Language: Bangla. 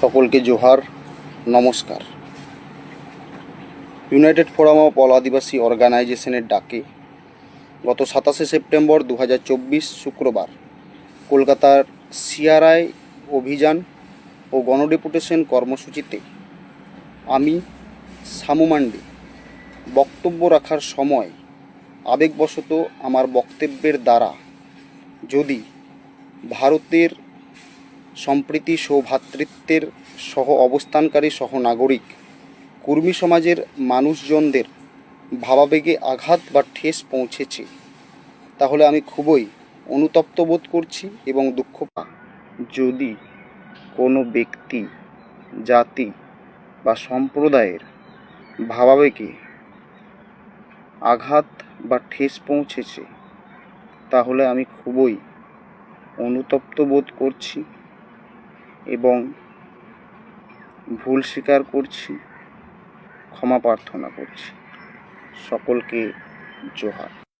সকলকে জোহার, নমস্কার। United Forum of All Adivasi অর্গানাইজেশনের ডাকে গত সাতাশে সেপ্টেম্বর দু হাজার চব্বিশ শুক্রবার কলকাতার সিআরআই অভিযান ও গণডেপুটেশন কর্মসূচিতে আমি, সামু মান্ডি, বক্তব্য রাখার সময় আবেগবশত আমার বক্তব্যের দ্বারা যদি ভারতের সম্প্রীতি সৌভ্রাতৃত্বের সহ অবস্থানকারী সহনাগরিক কর্মী সমাজের মানুষজনদের ভাবাবেগে আঘাত বা ঠেস পৌঁছেছে। তাহলে আমি খুবই অনুতপ্ত বোধ করছি এবং দুঃখ পা যদি কোনো ব্যক্তি, জাতি বা সম্প্রদায়ের ভাবাবেগে আঘাত বা ঠেস পৌঁছেছে, তাহলে আমি খুবই অনুতপ্ত বোধ করছি। এবং ভুল স্বীকার করছি ক্ষমা প্রার্থনা করছি। সকলকে জোহার।